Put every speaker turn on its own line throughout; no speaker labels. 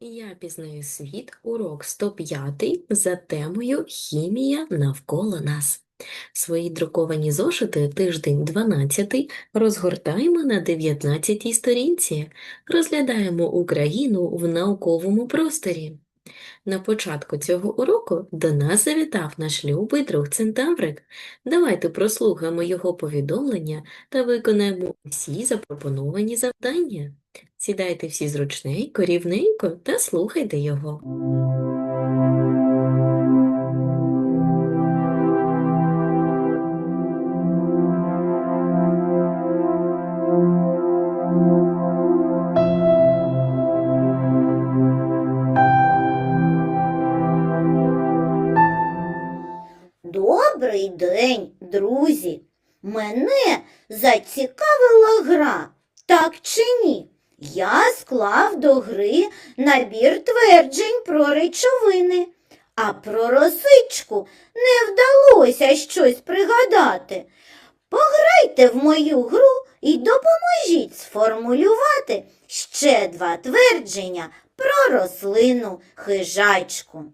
Я пізнаю світ, урок 105 за темою Хімія навколо нас. Свої друковані зошити тиждень 12 розгортаємо на 19 сторінці. Розглядаємо Україну в науковому просторі. На початку цього уроку до нас завітав наш любий друг Центаврик. Давайте прослухаємо його повідомлення та виконаємо всі запропоновані завдання. Сідайте всі зручненько, рівненько та слухайте його.
Друзі. Мене зацікавила гра, так чи ні? Я склав до гри набір тверджень про речовини, а про росичку не вдалося щось пригадати. Пограйте в мою гру і допоможіть сформулювати ще два твердження про рослину хижачку.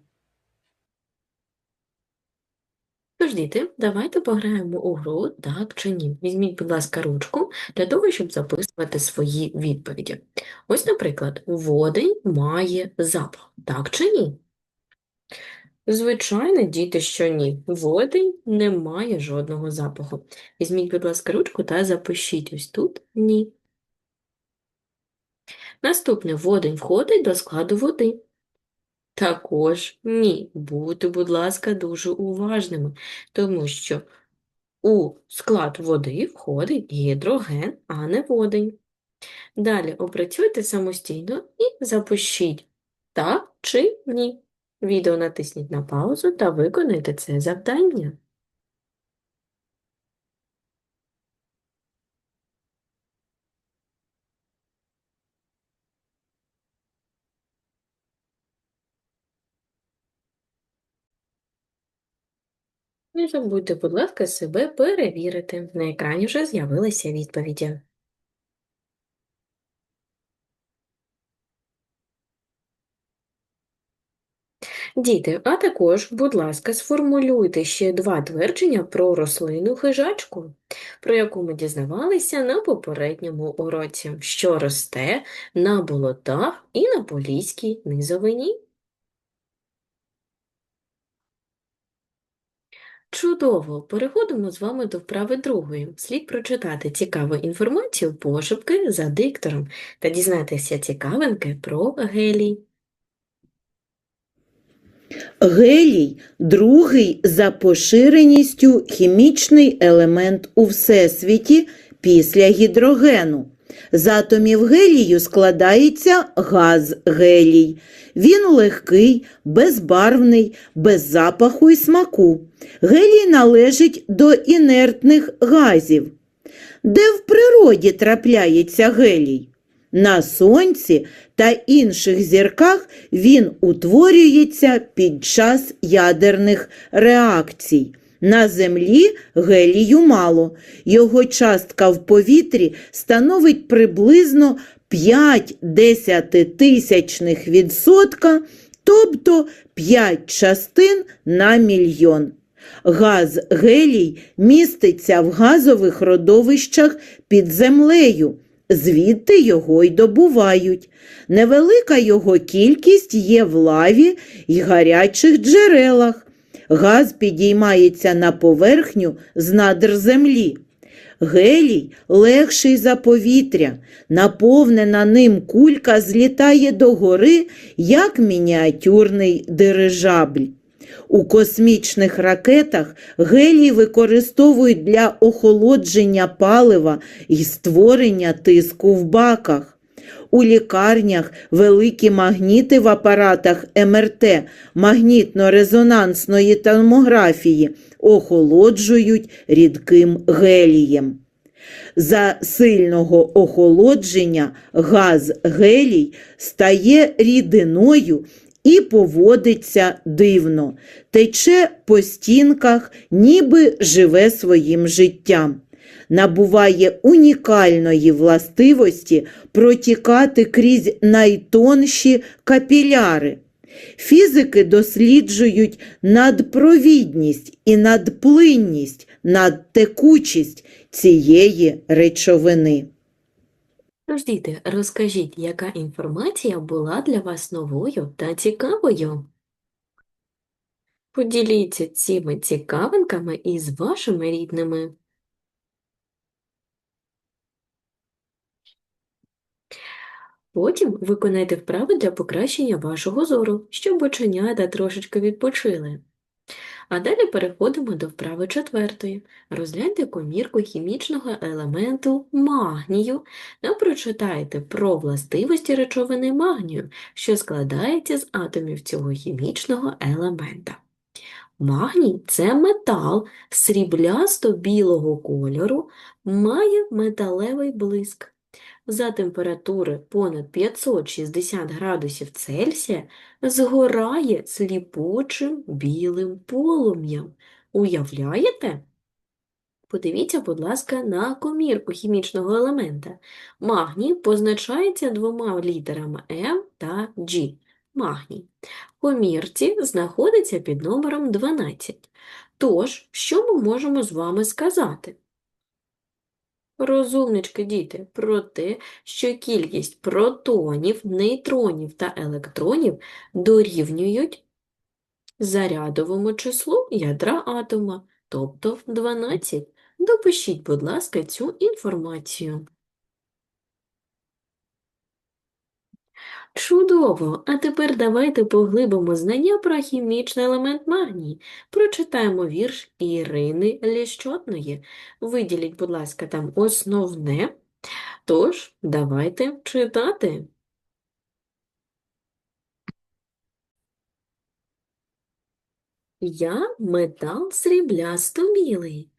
Тож, діти, давайте пограємо у гру так чи ні. Візьміть, будь ласка, ручку для того, щоб записувати свої відповіді. Ось, наприклад, водень має запах, так чи ні? Звичайно, діти, що ні. Водень не має жодного запаху. Візьміть, будь ласка, ручку та запишіть ось тут ні. Наступне водень входить до складу води. Також ні. Будьте, будь ласка, дуже уважними, тому що у склад води входить гідроген, а не водень. Далі опрацюйте самостійно і запишіть так чи ні. Відео натисніть на паузу та виконайте це завдання. Не забудьте, будь ласка, себе перевірити. На екрані вже з'явилися відповіді. Діти, а також, будь ласка, сформулюйте ще два твердження про рослину хижачку, про яку ми дізнавалися на попередньому уроці, що росте на болотах і на Поліській низовині. Чудово! Переходимо з вами до вправи другої. Слід прочитати цікаву інформацію пошепки за диктором та дізнатися цікавинки про гелій.
Гелій – другий за поширеністю хімічний елемент у Всесвіті після гідрогену. З атомів гелію складається газ гелій. Він легкий, безбарвний, без запаху і смаку. Гелій належить до інертних газів. Де в природі трапляється гелій? На Сонці та інших зірках він утворюється під час ядерних реакцій. На Землі гелію мало. Його частка в повітрі становить приблизно 5 десятитисячних відсотка, тобто 5 частин на мільйон. Газ гелій міститься в газових родовищах під землею, звідти його й добувають. Невелика його кількість є в лаві й гарячих джерелах. Газ підіймається на поверхню з надр землі. Гелій легший за повітря, наповнена ним кулька злітає догори, як мініатюрний дирижабль. У космічних ракетах гелій використовують для охолодження палива і створення тиску в баках. У лікарнях великі магніти в апаратах МРТ магнітно-резонансної томографії охолоджують рідким гелієм. За сильного охолодження газ гелій стає рідиною і поводиться дивно, тече по стінках, ніби живе своїм життям. Набуває унікальної властивості протікати крізь найтонші капіляри. Фізики досліджують надпровідність і надплинність, надтекучість цієї речовини.
Тож, розкажіть, яка інформація була для вас новою та цікавою? Поділіться цими цікавинками із вашими рідними. Потім виконайте вправи для покращення вашого зору, щоб оченята трошечки відпочили. А далі переходимо до вправи четвертої. Розгляньте комірку хімічного елементу магнію та прочитайте про властивості речовини магнію, що складається з атомів цього хімічного елемента. Магній – це метал сріблясто-білого кольору, має металевий блиск. За температури понад 560 градусів Цельсія згорає сліпучим білим полум'ям. Уявляєте? Подивіться, будь ласка, на комірку хімічного елемента. Магній позначається двома літерами М та G. Магній. Комірці знаходиться під номером 12. Тож, що ми можемо з вами сказати? Розумнички, діти, про те, що кількість протонів, нейтронів та електронів дорівнюють зарядовому числу ядра атома, тобто 12. Допишіть, будь ласка, цю інформацію. Чудово! А тепер давайте поглибимо знання про хімічний елемент магній. Прочитаємо вірш Ірини Ліщотної. Виділіть, будь ласка, там основне. Тож, давайте читати. Я метал сріблясто-білий.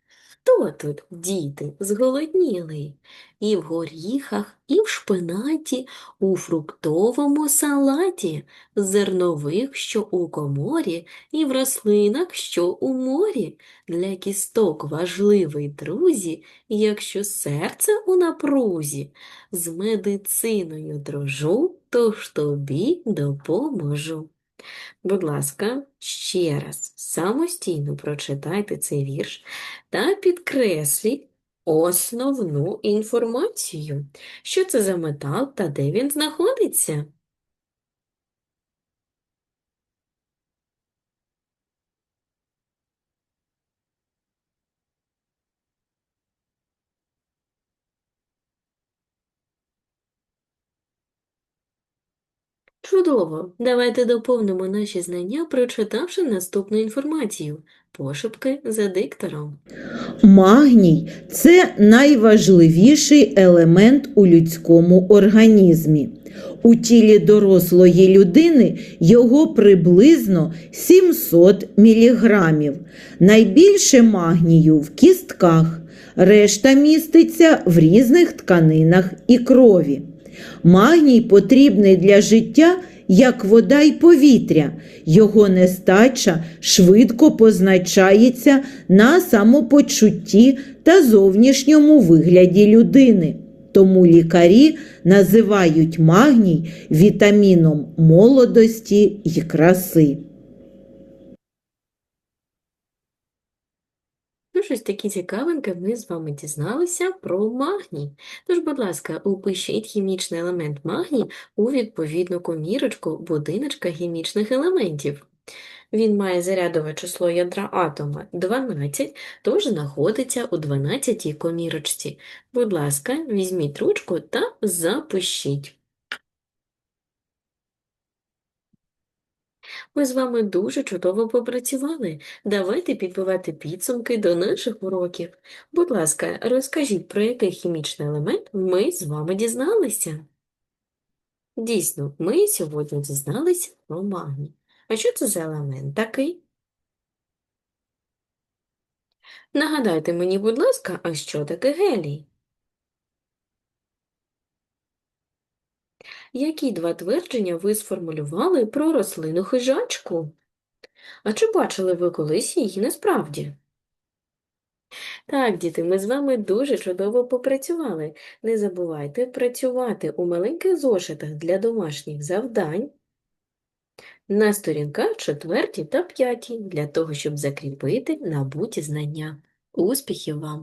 Хто тут, діти, зголодніли? І в горіхах, і в шпинаті, у фруктовому салаті, зернових, що у коморі, і в рослинах, що у морі. Для кісток важливий, друзі, якщо серце у напрузі. З медициною дружу, тож тобі допоможу. Будь ласка, ще раз самостійно прочитайте цей вірш та підкресліть основну інформацію. Що це за метал та де він знаходиться? Чудово! Давайте доповнимо наші знання, прочитавши наступну інформацію. Пошепки за диктором.
Магній це найважливіший елемент у людському організмі. У тілі дорослої людини його приблизно 700 мг. Найбільше магнію в кістках, решта міститься в різних тканинах і крові. Магній потрібний для життя як вода й повітря. Його нестача швидко позначається на самопочутті та зовнішньому вигляді людини. Тому лікарі називають магній вітаміном молодості й краси.
Ну, щось такі цікавинки ми з вами дізналися про магній. Тож, будь ласка, упишіть хімічний елемент магній у відповідну комірочку будиночка хімічних елементів. Він має зарядове число ядра атома 12, тож знаходиться у 12 й комірочці. Будь ласка, візьміть ручку та запишіть. Ми з вами дуже чудово попрацювали. Давайте підбивати підсумки до наших уроків. Будь ласка, розкажіть, про який хімічний елемент ми з вами дізналися. Дійсно, ми сьогодні дізналися про магній. А що це за елемент такий? Нагадайте мені, будь ласка, а що таке гелій? Які два твердження ви сформулювали про рослину хижачку? А чи бачили ви колись її насправді? Так, діти, ми з вами дуже чудово попрацювали. Не забувайте працювати у маленьких зошитах для домашніх завдань на сторінках 4 та 5 для того, щоб закріпити набуті знання. Успіхів вам!